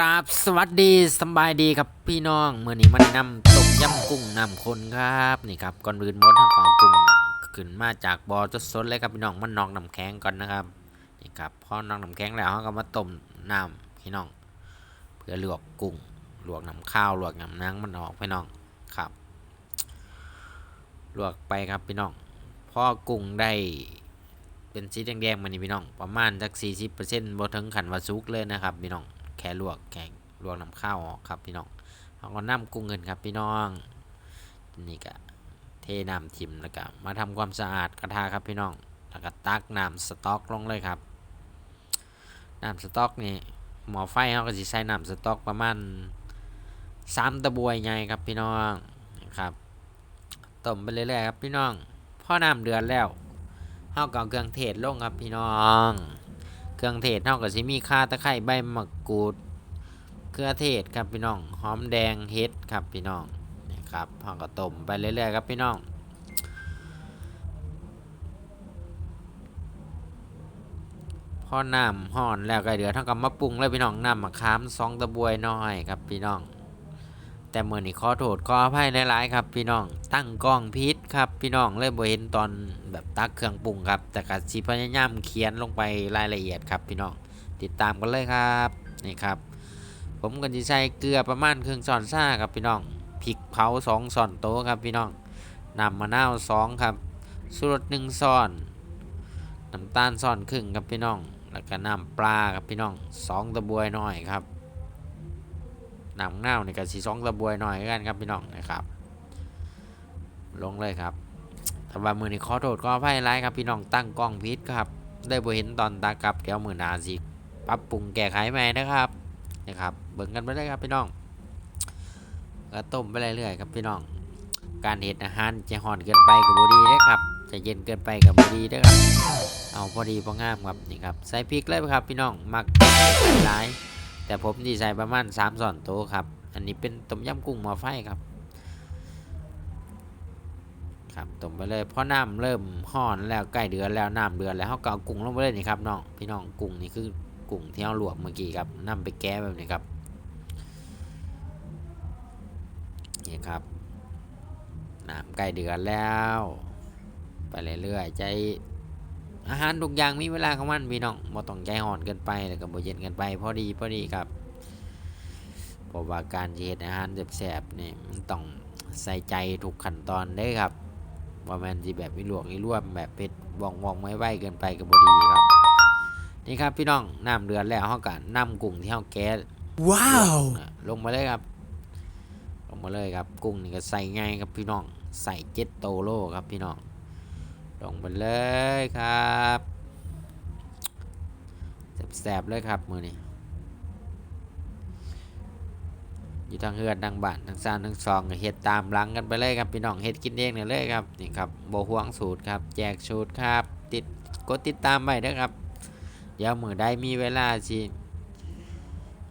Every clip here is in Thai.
ครับ สวัสดีสบายดีครับพี่น้องเมื่อนี้มันนำต้มยำกุ้งนำคนครับนี่ครับก่อนอื่นมดทางของกุ้งขึ้นมาจากบ่อจดสดเลยครับพี่น้องมันนอกน้ำแข็งก่อนนะครับนี่ครับพอนอกน้ำแข็งแล้วเขาก็มาต้มน้ำพี่น้อง เพื่อลวกกุ้งลวกน้ำข้าวลวกน้ำนางมันออกพี่น้องครับ ลวกไปครับพี่น้องพอกุ้งได้เป็นสีแดงๆมานี่พี่น้องประมาณสัก40%บ่ถึงขันว่าสุกเลยนะครับพี่น้อง แค่ลวกแกงลวกน้ำข้าวออกครับพี่น้องเขาก็น้ำกุ้งเงินครับพี่น้องนี่ก็เทน้ำทิมแล้วก็มาทำความสะอาดกระทะครับพี่น้อง แล้วก็ตักน้ำสต๊อกลงเลยครับน้ำสต๊อกนี่หมอไฟเขาก็จะใส่น้ำสต๊อกประมาณสามตะบวยใหญ่ครับพี่น้องนะครับต้มไปเรื่อยๆครับพี่น้องพอน้ำเดือดแล้วเขาก็เอาเครื่องเทศลงครับพี่น้อง เครื่องเทศเท่ากับสิมีข่าตะไคร้ใบมะกรูดเครือเทศครับพี่น้องหอมแดงเฮ็ดครับพี่น้องนี่ครับเฮาก็ต้มไปเรื่อยๆครับพี่น้องพอน้ำห่อนแล้วก็เดี๋ยวเท่ากับมาปรุงเลยพี่น้องน้ำมะขามสองตะบวยน้อยครับพี่น้อง แต่เมื่อนี้ขอโทษขออภัยหลายๆครับพี่น้องตั้งกล้องพิษ ครับ พี่น้องเลยบ่เห็นตอนแบบตักเครื่องปรุงครับ แต่ก็สิพยายามเขียนลงไปรายละเอียดครับ พี่น้องติดตามกันเลยครับนี่ครับ ผมก็จะใส่เกลือประมาณครึ่งช้อนซาครับพี่น้องพริกเผาสองช้อนโต๊ะครับพี่น้องน้ำมะนาวสองครับสูตรหนึ่งช้อนน้ำตาลช้อนครึ่งครับพี่น้อง แล้วก็น้ำปลาครับพี่น้องสองตะบวยหน้อยครับน้ำเน่าวนี่ยก็สีสองตะบวยหน่อยกันครับพี่น้องนะครับ ลงเลยครับแต่ว่ามือนี้ขอโทษขออภัยร้ายครับพี่น้องตั้งกล้องพิษครับ ได้บ่เห็นตอนตากลับเดี๋ยวมือนาสิปรับปรุงแก้ไขใหม่นะครับนะครับ เบิ่งกันไปเลยครับพี่น้องก็ต้มไปเรื่อยๆครับพี่น้อง การเห็ดอาหารจะห่อนเกินไปกับบดีเด้อครับ จะเย็นเกินไปกับบดีเด้อครับ เอาพอดีพองามครับนี่ครับใส่พริกเลยครับพี่น้องมักหลาย แต่ผมดีใส่ประมาณ3ส่อนโตครับ อันนี้เป็นต้มยำกุ้งหม้อไฟครับ ครับต้มไปเลยเพราะน้ำเริ่มห่อนแล้วใกล้เดือนแล้วน้ำเดือนแล้วเขาก็เอากุ้งลงไปเลยนี่ครับน้องพี่น้องกุ้งนี่คือกุ้งที่เราลวกเมื่อกี้ครับนำไปแก้แบบนี้ครับนี่ครับน้ำใกล้เดือนแล้ว ไปเรื่อยๆใจอาหารทุกอย่างมีเวลาของมันพี่น้องบ่ต้องใจห่อนเกินไปแล้วก็บ่เย็นเกินไปพอดีพอดีครับเพราะว่าการเฮ็ดอาหารแซ่บๆนี่มันต้องใส่ใจทุกขั้นตอนเด้ครับ ว่ามันสิแบบมีลวกมีร่วมแบบเผ็ดว่องว่องไม่ไหวเกินไปก็บ่ดีครับ นี่ครับพี่น้องน้ำเดือดแล้วเฮาก็นำกุ้งที่เฮาแก๊สว้าวน่ะลงมาเลยครับ ลงมาเลยครับ กุ้งนี่ก็ใส่ง่ายครับพี่น้องใส่เจ็ดโตโลครับพี่น้องลงไปเลยครับแสบๆเลยครับมือนี้ อยู่ทางเฮือนทางบ้านทางซานทางซองเฮ็ดตามหลังกันไปเลยครับพี่น้องเฮ็ดกินเองเนี่ยเลยครับนี่ครับโบห่วงสูตรครับ แจกสูตรครับ ติดกดติดตามไว้นะครับ เดี๋ยวมือได้มีเวลาสิ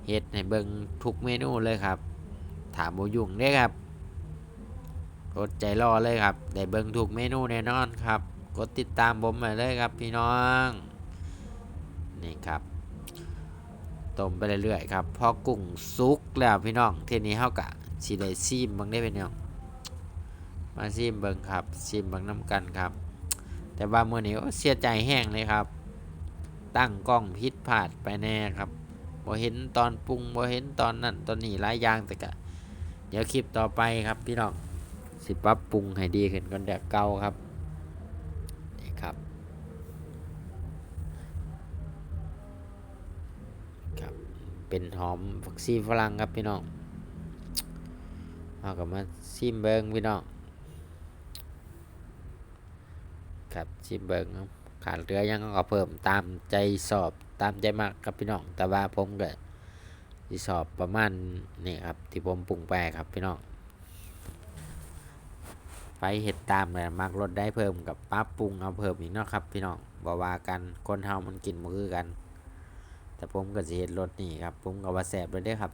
เฮ็ดให้เบิ่งทุกเมนูเลยครับ ถามโบยุ่งเด้ครับอดใจรอเลยครับได้เบิ่งทุกเมนูแน่นอนครับ กดติดตามผมมาเลยครับพี่น้อง นี่ครับ ต้มไปเรื่อยๆครับพอกุ้งสุกแล้วพี่น้องเทนี้เฮากะสิได้ซีมเบิ่งได้เป็นยังมาซีมเบิ่งครับซีมเบิ่งน้ำกันครับ แต่ว่ามื้อนี้เสียใจแห้งเลยครับ ตั้งกล้องผิดพลาดไปแน่ครับบ่เห็นตอนปรุงบ่เห็นตอนนั้นตอนนี้หลายอย่างแต่กะ เดี๋ยวคลิปต่อไปครับพี่น้องสิปรับปรุงให้ดีขึ้นก่อนเดี๋ยวเก่าครับ เป็นหอมผักชีฝรั่งครับพี่น้องเอากลับมาซิมเบิงพี่น้องครับซิมเบิงครับขาดเหลือยังก็เพิ่มตามใจสอบตามใจมากครับพี่น้อง แต่ว่าผมก็ที่สอบประมาณนี่ครับที่ผมปรุงไปครับพี่น้องไฟเห็ดตามเลยมักลดได้เพิ่มกับปรับปรุงเอาเพิ่มอีกเนาะครับพี่น้องบอว่ากันคนเฮามันกินมือกัน แต่ผมก็สิเห็ดรสนี่ครับผมก็ว่าแสบเลยเด้ครับ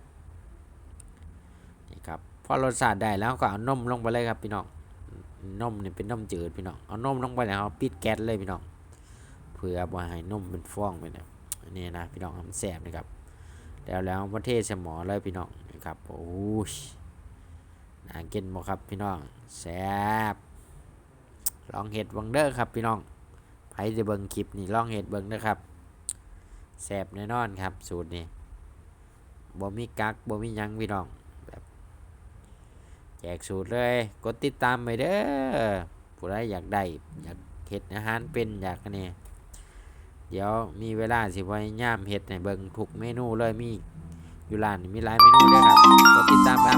นี่ครับพอรสชาติได้แล้วก็เอานมลงไปเลยครับพี่น้องนมนี่เป็นนมจืดพี่น้องเอานมลงไปแล้วปิดแก๊สเลยพี่น้องเพื่อบ่ให้นมเป็นฟองไปนะนี่นะพี่น้องทำแสบนะครับแล้วแล้วประเทศสมอเลยพี่น้องนะครับโอ้ยน่ากินบ่ครับพี่น้องแซ่บลองเห็ดเบังเด้อครับพี่น้องใครจะเบิ่งคลิปนี่ลองเห็ดเบิ่งเด้อครับ แซ่บแน่นอนครับ สูตรนี้บ่มีกักบ่มียังพี่น้องแบบแจกสูตรเลย กดติดตามไปเด้อผู้ใดอยากได้อยากเห็ดอาหารเป็นอยากอันนี้เดี๋ยวมีเวลาสิพยายามเฮ็ดให้เบิงทุกเมนูเลยมีอยู่ร้านมีหลายเมนูด้อครับกดติดตามครับ